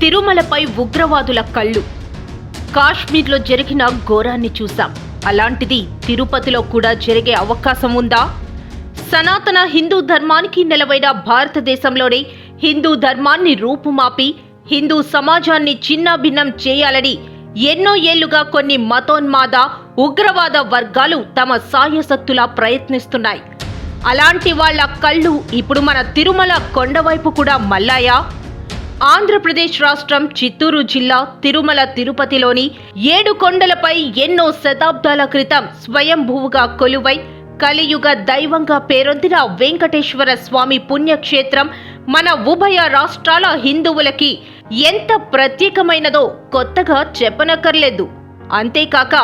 తిరుమలపై ఉగ్రవాదుల కళ్ళు. కాశ్మీర్లో జరిగిన ఘోరాన్ని చూశాం. అలాంటిది తిరుపతిలో కూడా జరిగే అవకాశం ఉందా? సనాతన హిందూ ధర్మానికి నెలవైన భారతదేశంలోనే హిందూ ధర్మాన్ని రూపుమాపి హిందూ సమాజాన్ని చిన్నాభిన్నం చేయాలని ఎన్నో ఏళ్ళుగా కొన్ని మతోన్మాద ఉగ్రవాద వర్గాలు తమ సాయశక్తులా ప్రయత్నిస్తున్నాయి. అలాంటి వాళ్ళ కళ్ళు ఇప్పుడు మన తిరుమల కొండవైపు కూడా మల్లాయా ఆంధ్రప్రదేశ్ రాష్ట్రం చిత్తూరు జిల్లా తిరుమల తిరుపతిలోని ఏడు కొండలపై ఎన్నో శతాబ్దాల క్రితం స్వయంభూవుగా కొలువై కలియుగ దైవంగా పేరొందిన వెంకటేశ్వర స్వామి పుణ్యక్షేత్రం మన ఉభయ రాష్ట్రాల హిందువులకి ఎంత ప్రత్యేకమైనదో కొత్తగా చెప్పనక్కర్లేదు. అంతేకాక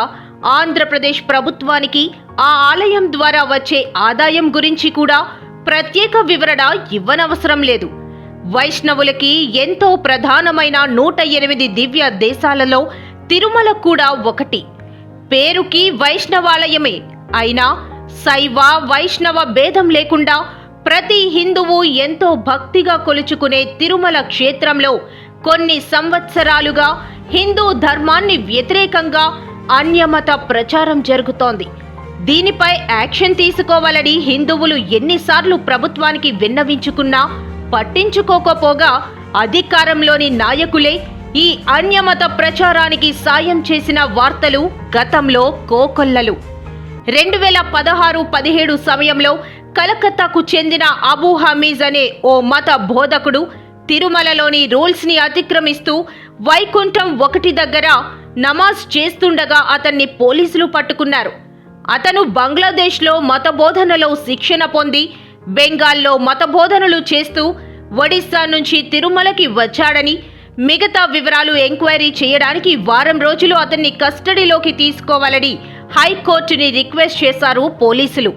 ఆంధ్రప్రదేశ్ ప్రభుత్వానికి ఆ ఆలయం ద్వారా వచ్చే ఆదాయం గురించి కూడా ప్రత్యేక వివరణ ఇవ్వనవసరం లేదు. వైష్ణవులకి ఎంతో ప్రధానమైన నూట ఎనిమిది దివ్య దేశాలలో తిరుమల కూడా ఒకటి. పేరుకి వైష్ణవాలయమే. అయినా శైవ వైష్ణవ భేదం లేకుండా ప్రతి హిందువు ఎంతో భక్తిగా కొలుచుకునే తిరుమల క్షేత్రంలో కొన్ని సంవత్సరాలుగా హిందూ ధర్మాన్ని వ్యతిరేకంగా అన్యమత ప్రచారం జరుగుతోంది. దీనిపై యాక్షన్ తీసుకోవాలని హిందువులు ఎన్నిసార్లు ప్రభుత్వానికి విన్నవించుకున్నా పట్టించుకోకపోగా అధికారంలోని నాయకులే ఈ అన్యమత ప్రచారానికి సాయం చేసిన వార్తలు గతంలో కోకొల్లలు. రెండు వేల పదహారు పదిహేడు సమయంలో కలకత్తాకు చెందిన అబూ హమీజ్ అనే ఓ మత బోధకుడు తిరుమలలోని రూల్స్ని అతిక్రమిస్తూ వైకుంఠం ఒకటి దగ్గర నమాజ్ చేస్తుండగా అతన్ని పోలీసులు పట్టుకున్నారు. అతను బంగ్లాదేశ్లో మత బోధనలో శిక్షణ పొంది బెంగాల్లో మత బోధనలు చేస్తూ ఒడిశా నుంచి తిరుమలకి వచ్చాడని మిగతా వివరాలు ఎంక్వైరీ చేయడానికి వారం రోజులు అతన్ని కస్టడీలోకి తీసుకోవాలని హైకోర్టుని రిక్వెస్ట్ చేశారు పోలీసులు.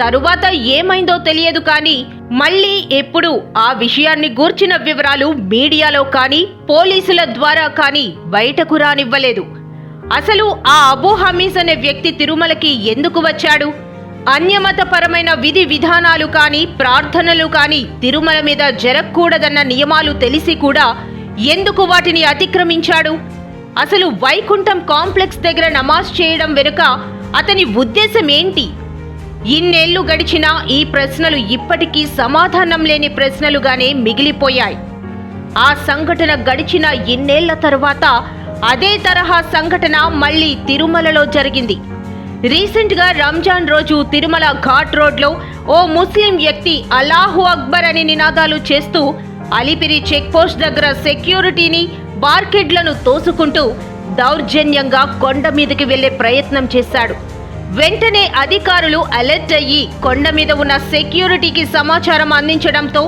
తరువాత ఏమైందో తెలియదు కానీ మళ్ళీ ఎప్పుడు ఆ విషయాన్ని గూర్చిన వివరాలు మీడియాలో కానీ పోలీసుల ద్వారా కానీ బయటకు రానివ్వలేదు. అసలు ఆ అబూ హమీస్ అనే వ్యక్తి తిరుమలకి ఎందుకు వచ్చాడు? అన్యమతపరమైన విధి విధానాలు కానీ ప్రార్థనలు కానీ తిరుమల మీద జరగకూడదన్న నియమాలు తెలిసి కూడా ఎందుకు వాటిని అతిక్రమించాడు? అసలు వైకుంఠం కాంప్లెక్స్ దగ్గర నమాజ్ చేయడం వెనుక అతని ఉద్దేశం ఏంటి? ఇన్నేళ్ళు గడిచినా ఈ ప్రశ్నలు ఇప్పటికీ సమాధానం లేని ప్రశ్నలుగానే మిగిలిపోయాయి. ఆ సంఘటన గడిచిన ఇన్నేళ్ళ తర్వాత అదే తరహా సంఘటన మళ్ళీ తిరుమలలో జరిగింది. రీసెంట్గా రంజాన్ రోజు తిరుమల ఘాట్ రోడ్లో ఓ ముస్లిం వ్యక్తి అల్లాహు అక్బర్ అని నినాదాలు చేస్తూ అలిపిరి చెక్ పోస్ట్ దగ్గర సెక్యూరిటీని బార్కెడ్లను తోసుకుంటూ దౌర్జన్యంగా కొండ మీదకి వెళ్ళే ప్రయత్నం చేశాడు. వెంటనే అధికారులు అలర్ట్ అయ్యి కొండ మీద ఉన్న సెక్యూరిటీకి సమాచారం అందించడంతో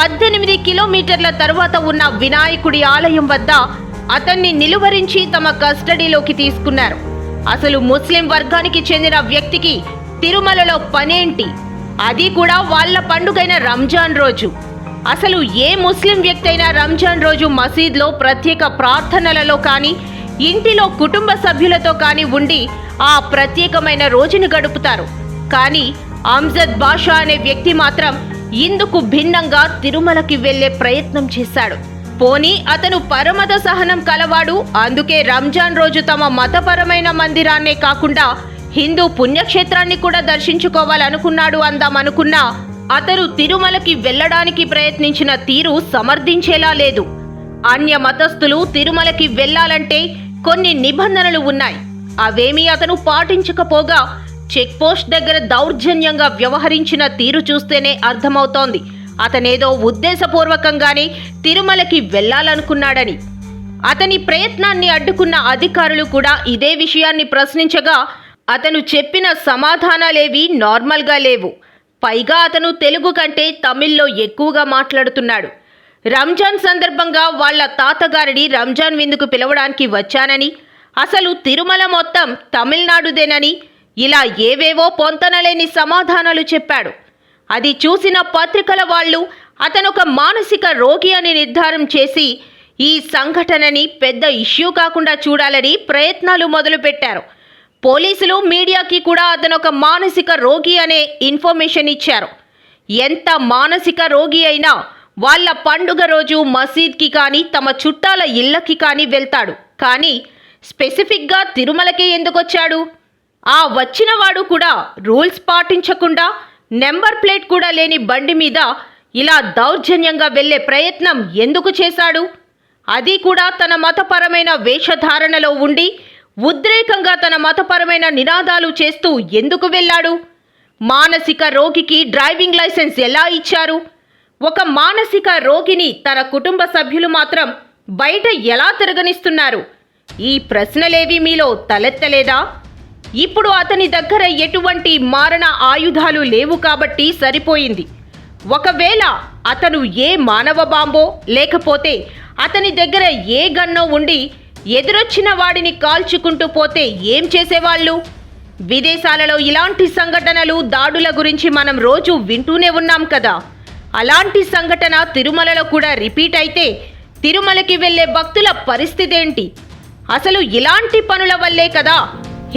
పద్దెనిమిది కిలోమీటర్ల తరువాత ఉన్న వినాయకుడి ఆలయం వద్ద అతన్ని నిలువరించి తమ కస్టడీలోకి తీసుకున్నారు. అసలు ముస్లిం వర్గానికి చెందిన వ్యక్తికి తిరుమలలో పనేంటి? అది కూడా వాళ్ళ పండుగైన రంజాన్ రోజు. అసలు ఏ ముస్లిం వ్యక్తి అయినా రంజాన్ రోజు మసీద్లో ప్రత్యేక ప్రార్థనలలో కానీ ఇంటిలో కుటుంబ సభ్యులతో కానీ ఉండి ఆ ప్రత్యేకమైన రోజును గడుపుతారు. కానీ అమ్జద్ బాషా అనే వ్యక్తి మాత్రం ఇందుకు భిన్నంగా తిరుమలకి వెళ్ళే ప్రయత్నం చేశాడు. పోనీ అతను పరమత సహనం కలవాడు. అందుకే రంజాన్ రోజు తమ మతపరమైన మందిరాన్నే కాకుండా హిందూ పుణ్యక్షేత్రాన్ని కూడా దర్శించుకోవాలనుకున్నాడు అందామనుకున్నా అతను తిరుమలకి వెళ్ళడానికి ప్రయత్నించిన తీరు సమర్థించేలా లేదు. అన్య మతస్థులు తిరుమలకి వెళ్ళాలంటే కొన్ని నిబంధనలు ఉన్నాయి. అవేమీ అతను పాటించకపోగా చెక్పోస్ట్ దగ్గర దౌర్జన్యంగా వ్యవహరించిన తీరు చూస్తేనే అర్థమవుతోంది. అతనేదో ఉద్దేశపూర్వకంగానే తిరుమలకి వెళ్ళాలనుకున్నాడని. అతని ప్రయత్నాన్ని అడ్డుకున్న అధికారులు కూడా ఇదే విషయాన్ని ప్రశ్నించగా అతను చెప్పిన సమాధానాలేవి నార్మల్గా లేవు. పైగా అతను తెలుగు కంటే తమిళ్ళో ఎక్కువగా మాట్లాడుతున్నాడు. రంజాన్ సందర్భంగా వాళ్ళ తాతగారిని రంజాన్ విందుకు పిలవడానికి వచ్చానని అసలు తిరుమల మొత్తం తమిళనాడుదేనని ఇలా ఏవేవో పొంతనలేని సమాధానాలు చెప్పాడు. అది చూసిన పత్రికల వాళ్ళు అతనొక మానసిక రోగి అని నిర్ధారం చేసి ఈ సంఘటనని పెద్ద ఇష్యూ కాకుండా చూడాలని ప్రయత్నాలు మొదలుపెట్టారు. పోలీసులు మీడియాకి కూడా అతనొక మానసిక రోగి అనే ఇన్ఫర్మేషన్ ఇచ్చారు. ఎంత మానసిక రోగి అయినా వాళ్ళ పండుగ రోజు మసీద్కి కానీ తమ చుట్టాల ఇళ్ళకి కానీ వెళ్తాడు. కానీ స్పెసిఫిక్గా తిరుమలకే ఎందుకొచ్చాడు? ఆ వచ్చినవాడు కూడా రూల్స్ పాటించకుండా నెంబర్ ప్లేట్ కూడా లేని బండి మీద ఇలా దౌర్జన్యంగా వెళ్ళే ప్రయత్నం ఎందుకు చేశాడు? అది కూడా తన మతపరమైన వేషధారణలో ఉండి ఉద్రేకంగా తన మతపరమైన నినాదాలు చేస్తూ ఎందుకు వెళ్ళాడు? మానసిక రోగికి డ్రైవింగ్ లైసెన్స్ ఎలా ఇచ్చారు? ఒక మానసిక రోగిని తన కుటుంబ సభ్యులు మాత్రం బయట ఎలా తిరగనిస్తున్నారు? ఈ ప్రశ్నలేవి మీలో తలెత్తలేదా? ఇప్పుడు అతని దగ్గర ఎటువంటి మారణ ఆయుధాలు లేవు కాబట్టి సరిపోయింది. ఒకవేళ అతను ఏ మానవ బాంబో లేకపోతే అతని దగ్గర ఏ గన్నో ఉండి ఎదురొచ్చిన వాడిని కాల్చుకుంటూ పోతే ఏం చేసేవాళ్ళు? విదేశాలలో ఇలాంటి సంఘటనలు దాడుల గురించి మనం రోజు వింటూనే ఉన్నాం కదా. అలాంటి సంఘటన తిరుమలలో కూడా రిపీట్ అయితే తిరుమలకి వెళ్ళే భక్తుల పరిస్థితి ఏంటి? అసలు ఇలాంటి పనుల వల్లే కదా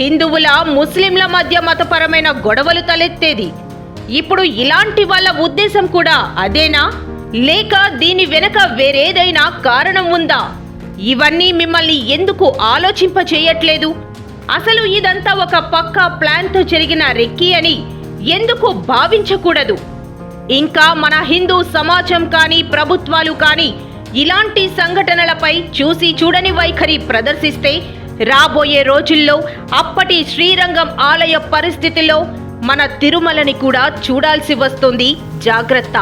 హిందువుల ముస్లింల మధ్య మతపరమైన గొడవలు తలెత్తేది. ఇప్పుడు ఇలాంటి వాళ్ళ ఉద్దేశం కూడా అదేనా? లేక దీని వెనక వేరేదైనా కారణం ఉందా? ఇవన్నీ మిమ్మల్ని ఎందుకు ఆలోచింప చేయట్లేదు అసలు ఇదంతా ఒక పక్కా ప్లాన్తో జరిగిన రెక్కి అని ఎందుకు భావించకూడదు? ఇంకా మన హిందూ సమాజం కానీ ప్రభుత్వాలు కానీ ఇలాంటి సంఘటనలపై చూసి చూడని వైఖరి ప్రదర్శిస్తే రాబోయే రోజుల్లో అప్పటి శ్రీరంగం ఆలయ పరిస్థితిలో మన తిరుమలని కూడా చూడాల్సి వస్తుంది. జాగ్రత్త.